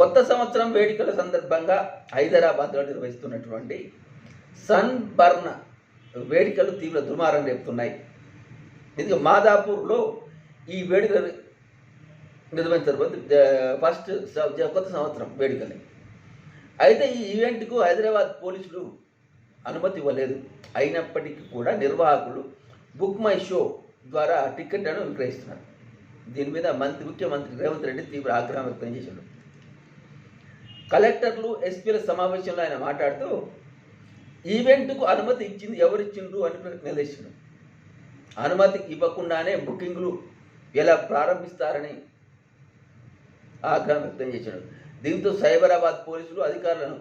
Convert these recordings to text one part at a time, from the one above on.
కొత్త సంవత్సరం వేడుకల సందర్భంగా హైదరాబాద్లో నిర్వహిస్తున్నటువంటి సన్ బర్న్ వేడుకలు తీవ్ర దుమారం రేపుతున్నాయి. ఇది మాదాపూర్లో ఈ వేడుకలు నిర్వహించారు ఫస్ట్ కొత్త సంవత్సరం వేడుకలు. అయితే ఈ ఈవెంట్కు హైదరాబాద్ పోలీసులు అనుమతి ఇవ్వలేదు. అయినప్పటికీ కూడా నిర్వాహకులు బుక్ మై షో ద్వారా టికెట్లను విక్రయిస్తున్నారు. దీని మీద మంత్రి ముఖ్యమంత్రి రేవంత్ రెడ్డి తీవ్ర ఆగ్రహం వ్యక్తం చేశాడు కలెక్టర్లు ఎస్పీల సమావేశంలో ఆయన మాట్లాడుతూ ఈవెంట్కు అనుమతి ఇచ్చింది ఎవరు ఇచ్చిండ్రు అని నిలదీశాడు అనుమతి ఇవ్వకుండానే బుకింగ్లు ఎలా ప్రారంభిస్తారని ఆగ్రహం వ్యక్తం చేశాడు దీంతో సైబరాబాద్ పోలీసులు అధికారులను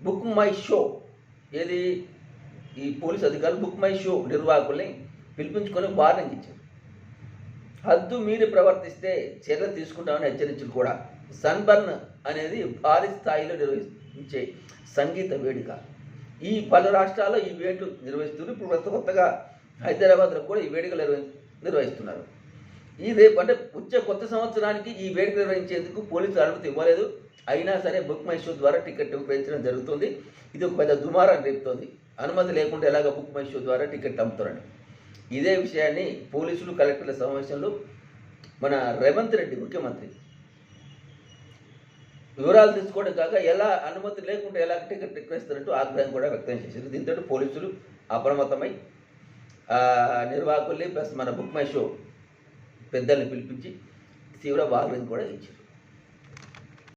బుక్ మై షో ఏది? ఈ పోలీస్ అధికారులు బుక్ మై షో నిర్వాహకుల్ని పిలిపించుకొని వార్నింగ్ ఇచ్చారు. హద్దు మీరి ప్రవర్తిస్తే చర్యలు తీసుకుంటామని హెచ్చరించారు కూడా. సన్బర్న్ అనేది భారీ స్థాయిలో నిర్వహించే సంగీత వేడుక. ఈ పలు రాష్ట్రాల్లో ఈ వేడుకలు నిర్వహిస్తున్నారు. ఇప్పుడు కొత్త కొత్తగా హైదరాబాద్లో కూడా ఈ వేడుకలు నిర్వహి నిర్వహిస్తున్నారు. ఈ రేపు అంటే వచ్చే కొత్త సంవత్సరానికి ఈ వేడుక నిర్వహించేందుకు పోలీసులు అనుమతి ఇవ్వలేదు. అయినా సరే బుక్ మై షో ద్వారా టికెట్ విక్రయించడం జరుగుతుంది. ఇది ఒక పెద్ద దుమారం రేపుతోంది. అనుమతి లేకుండా ఎలాగ బుక్ మై షో ద్వారా టికెట్ అమ్ముతారని. ఇదే విషయాన్ని పోలీసులు కలెక్టర్ల సమావేశంలో మన రేవంత్ రెడ్డి ముఖ్యమంత్రి వివరాలు తీసుకోవడం కాక ఎలా అనుమతి లేకుండా ఎలా టికెట్ విక్రయిస్తున్నట్టు ఆగ్రహం కూడా వ్యక్తం చేశారు. దీంతో పోలీసులు అప్రమత్తమై నిర్వాహకుల్ని ప్లస్ మన బుక్ మై షో పెద్దల్ని పిలిపించి తీవ్ర వాగ్ని కూడా ఇచ్చారు.